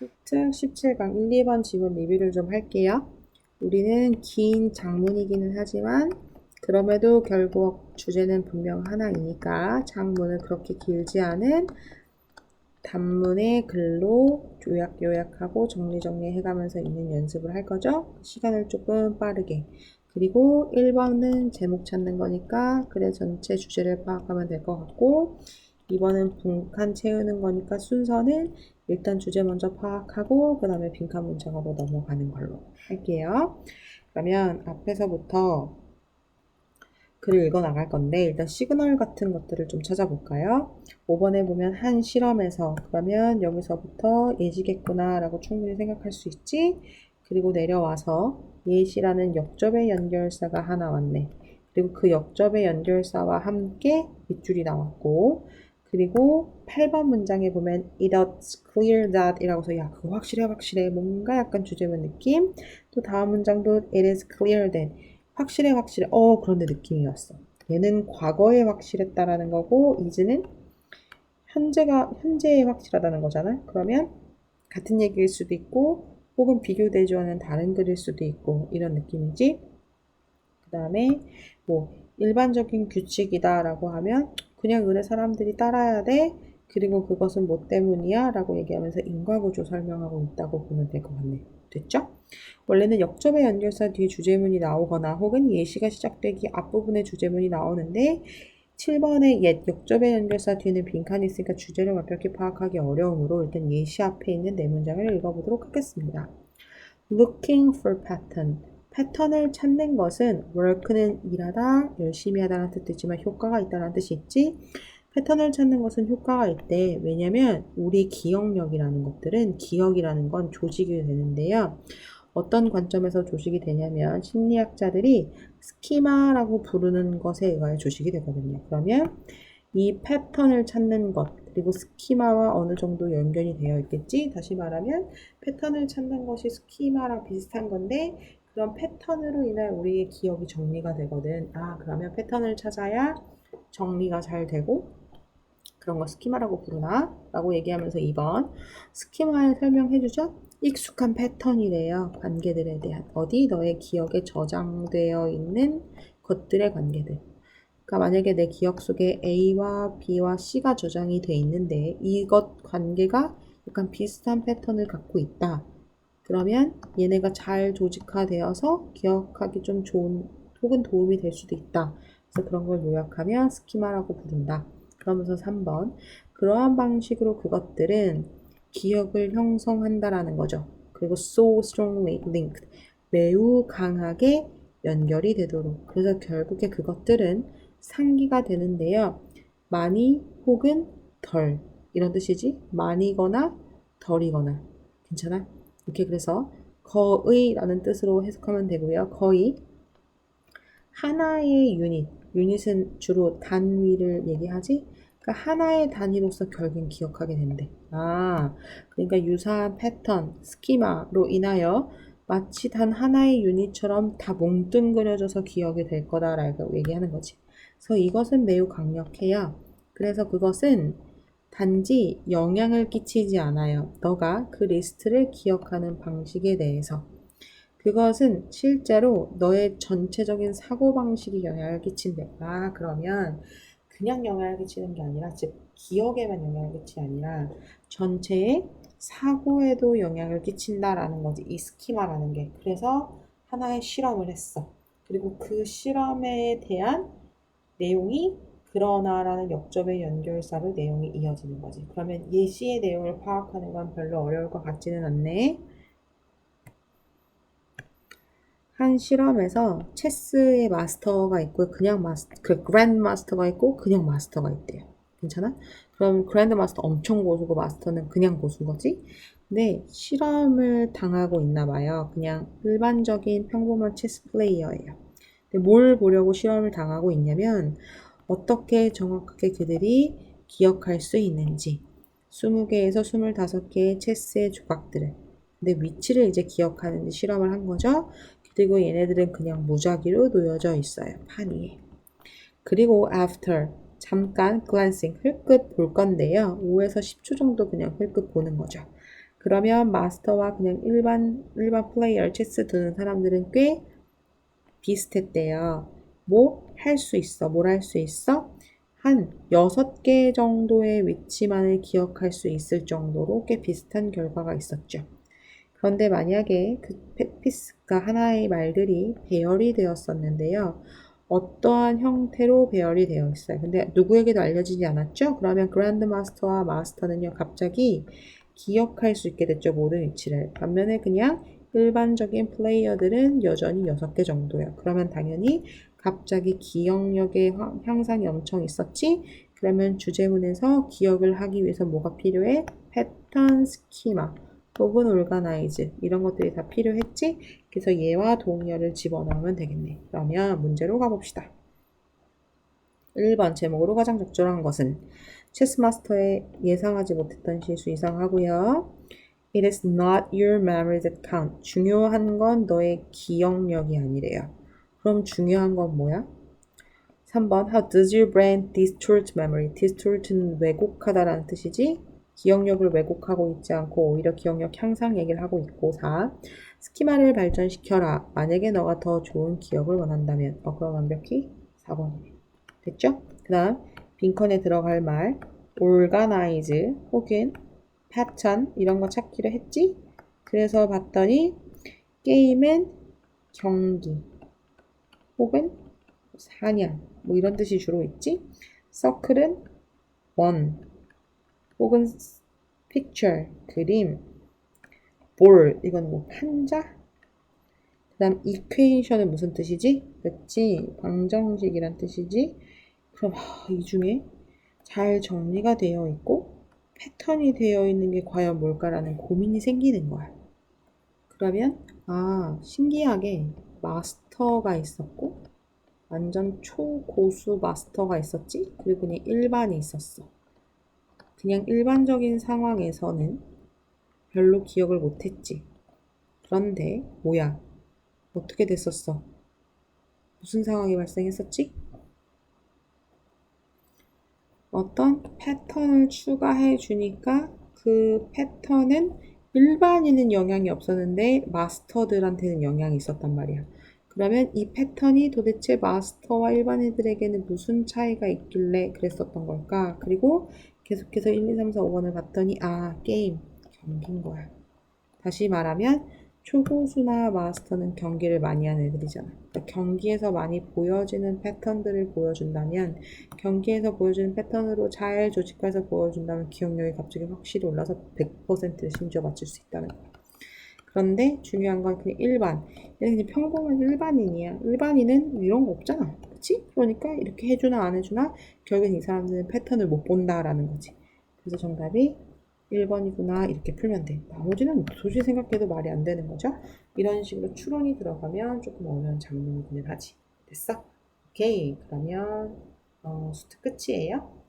특 17강 1, 2번 지문 리뷰를 좀 할게요. 우리는 긴 장문이기는 하지만 그럼에도 결국 주제는 분명 하나이니까 장문을 그렇게 길지 않은 단문의 글로 요약 요약하고 정리 정리 해가면서 읽는 연습을 할 거죠. 시간을 조금 빠르게. 그리고 1번은 제목 찾는 거니까 글의 전체 주제를 파악하면 될 것 같고 2번은 분칸 채우는 거니까 순서는 일단 주제 먼저 파악하고 그 다음에 빈칸 문장으로 넘어가는 걸로 할게요. 그러면 앞에서부터 글을 읽어 나갈 건데 일단 시그널 같은 것들을 좀 찾아볼까요? 5번에 보면 한 실험에서 그러면 여기서부터 예지겠구나 라고 충분히 생각할 수 있지 그리고 내려와서 예시라는 역접의 연결사가 하나 왔네 그리고 그 역접의 연결사와 함께 밑줄이 나왔고 그리고 8번 문장에 보면 it's clear that 이라고 해서 야 그거 확실해 확실해. 뭔가 약간 주제문 느낌? 또 다음 문장도 it is clear that. 확실해 확실해. 어 그런데 느낌이 왔어. 얘는 과거에 확실했다라는 거고 is는 현재가 현재에 확실하다는 거잖아. 그러면 같은 얘기일 수도 있고 혹은 비교 대조하는 다른 글일 수도 있고 이런 느낌이지. 그 다음에 뭐 일반적인 규칙이다라고 하면 그냥 의뢰 사람들이 따라야 돼. 그리고 그것은 뭐 때문이야? 라고 얘기하면서 인과구조 설명하고 있다고 보면 될 것 같네. 됐죠? 원래는 역접의 연결사 뒤에 주제문이 나오거나 혹은 예시가 시작되기 앞부분에 주제문이 나오는데 7번의 옛 역접의 연결사 뒤에는 빈칸이 있으니까 주제를 완벽히 파악하기 어려우므로 일단 예시 앞에 있는 네 문장을 읽어보도록 하겠습니다. Looking for pattern. 패턴을 찾는 것은 work는 일하다, 열심히 하다는 뜻도 있지만 효과가 있다는 뜻이 있지. 패턴을 찾는 것은 효과가 있대. 왜냐면 우리 기억력이라는 것들은 기억이라는 건 조직이 되는데요. 어떤 관점에서 조직이 되냐면 심리학자들이 스키마라고 부르는 것에 의하여 조직이 되거든요. 그러면 이 패턴을 찾는 것 그리고 스키마와 어느 정도 연결이 되어 있겠지. 다시 말하면 패턴을 찾는 것이 스키마랑 비슷한 건데 그런 패턴으로 인해 우리의 기억이 정리가 되거든. 아, 그러면 패턴을 찾아야 정리가 잘 되고 그런 거 스키마라고 부르나? 라고 얘기하면서 2번 스키마에 설명해 주죠. 익숙한 패턴이래요. 관계들에 대한 어디 너의 기억에 저장되어 있는 것들의 관계들. 그러니까 만약에 내 기억 속에 A와 B와 C가 저장이 돼 있는데 이것 관계가 약간 비슷한 패턴을 갖고 있다. 그러면 얘네가 잘 조직화되어서 기억하기 좀 좋은 혹은 도움이 될 수도 있다. 그래서 그런 걸 요약하면 스키마라고 부른다. 그러면서 3번 그러한 방식으로 그것들은 기억을 형성한다라는 거죠. 그리고 so strongly linked 매우 강하게 연결이 되도록 그래서 결국에 그것들은 상기가 되는데요. 많이 혹은 덜 이런 뜻이지 많이거나 덜이거나 괜찮아? 이렇게 그래서 거의라는 뜻으로 해석하면 되고요. 거의 하나의 유닛, 유닛은 주로 단위를 얘기하지. 그러니까 하나의 단위로서 결국엔 기억하게 된대. 아, 그러니까 유사한 패턴, 스키마로 인하여 마치 단 하나의 유닛처럼 다 뭉뚱그려져서 기억이 될 거다라고 얘기하는 거지. 그래서 이것은 매우 강력해요. 그래서 그것은 단지 영향을 끼치지 않아요. 너가 그 리스트를 기억하는 방식에 대해서. 그것은 실제로 너의 전체적인 사고방식이 영향을 끼친대. 아, 그러면 그냥 영향을 끼치는 게 아니라, 즉, 기억에만 영향을 끼치는 게 아니라, 전체의 사고에도 영향을 끼친다라는 거지. 이 스키마라는 게. 그래서 하나의 실험을 했어. 그리고 그 실험에 대한 내용이 그러나라는 역접의 연결사로 내용이 이어지는 거지. 그러면 예시의 내용을 파악하는 건 별로 어려울 것 같지는 않네. 한 실험에서 체스의 마스터가 있고 그냥 마스터, 그 그랜드 마스터가 있고 그냥 마스터가 있대요. 괜찮아? 그럼 그랜드 마스터 엄청 고수고 마스터는 그냥 고수인 거지? 근데 실험을 당하고 있나 봐요. 그냥 일반적인 평범한 체스 플레이어예요. 근데 뭘 보려고 실험을 당하고 있냐면 어떻게 정확하게 그들이 기억할 수 있는지 20개에서 25개의 체스의 조각들을 근데 위치를 이제 기억하는데 실험을 한 거죠. 그리고 얘네들은 그냥 무작위로 놓여져 있어요. 판 위에. 그리고 after 잠깐 glancing 흘끗 볼 건데요. 5에서 10초 정도 그냥 흘끗 보는 거죠. 그러면 마스터와 그냥 일반 일반 플레이어 체스 두는 사람들은 꽤 비슷했대요. 뭐 할 수 있어? 뭘 할 수 있어? 한 6개 정도의 위치만을 기억할 수 있을 정도로 꽤 비슷한 결과가 있었죠. 그런데 만약에 그 피스가 하나의 말들이 배열이 되었었는데요. 어떠한 형태로 배열이 되어 있어요. 근데 누구에게도 알려지지 않았죠? 그러면 그랜드 마스터와 마스터는요, 갑자기 기억할 수 있게 됐죠, 모든 위치를. 반면에 그냥 일반적인 플레이어들은 여전히 6개 정도예요. 그러면 당연히 갑자기 기억력의 향- 향상이 엄청 있었지? 그러면 주제문에서 기억을 하기 위해서 뭐가 필요해? 패턴, 스키마, 혹은 올가나이즈 이런 것들이 다 필요했지? 그래서 얘와 동의어를 집어넣으면 되겠네. 그러면 문제로 가봅시다. 1번 제목으로 가장 적절한 것은 체스마스터의 예상하지 못했던 실수 이상하고요. It is not your memory that count. 중요한 건 너의 기억력이 아니래요. 그럼 중요한 건 뭐야? 3번 How does your brain distort memory? distort는 왜곡하다라는 뜻이지? 기억력을 왜곡하고 있지 않고 오히려 기억력 향상 얘기를 하고 있고 4. 스키마를 발전시켜라. 만약에 너가 더 좋은 기억을 원한다면 어 그럼 완벽히 4번이네. 됐죠? 그 다음 빈컨에 들어갈 말 organize 혹은 pattern 이런 거 찾기로 했지? 그래서 봤더니 게임은 경기 혹은 사냥 뭐 이런 뜻이 주로 있지? 서클은 원 혹은 picture 그림 볼 이건 뭐 판자 그 다음 equation은 무슨 뜻이지? 그렇지 방정식이란 뜻이지 그럼 하, 이 중에 잘 정리가 되어 있고 패턴이 되어 있는 게 과연 뭘까라는 고민이 생기는 거야 그러면 아 신기하게 마스터가 있었고 완전 초고수 마스터가 있었지 그리고 그냥 일반이 있었어 그냥 일반적인 상황에서는 별로 기억을 못했지. 그런데 뭐야? 어떻게 됐었어? 무슨 상황이 발생했었지? 어떤 패턴을 추가해 주니까 그 패턴은 일반인은 영향이 없었는데 마스터들한테는 영향이 있었단 말이야. 그러면 이 패턴이 도대체 마스터와 일반인들에게는 무슨 차이가 있길래 그랬었던 걸까? 그리고 계속해서 1, 2, 3, 4, 5번을 봤더니 아 게임 경기인 거야. 다시 말하면 초고수나 마스터는 경기를 많이 하는 애들이잖아. 그러니까 경기에서 많이 보여지는 패턴들을 보여준다면 경기에서 보여주는 패턴으로 잘 조직화해서 보여준다면 기억력이 갑자기 확실히 올라서 100%를 심지어 맞출 수 있다는 거야. 그런데 중요한 건 그냥 일반. 얘는 그냥 평범한 일반인이야. 일반인은 이런 거 없잖아. 그치? 그러니까 이렇게 해주나 안 해주나 결국엔 이 사람들은 패턴을 못 본다라는 거지. 그래서 정답이 1번이구나 이렇게 풀면 돼. 나머지는 도저히 생각해도 말이 안 되는 거죠. 이런 식으로 추론이 들어가면 조금 어려운 장면이기는 하지. 됐어? 오케이. 그러면 어, 수트 끝이에요.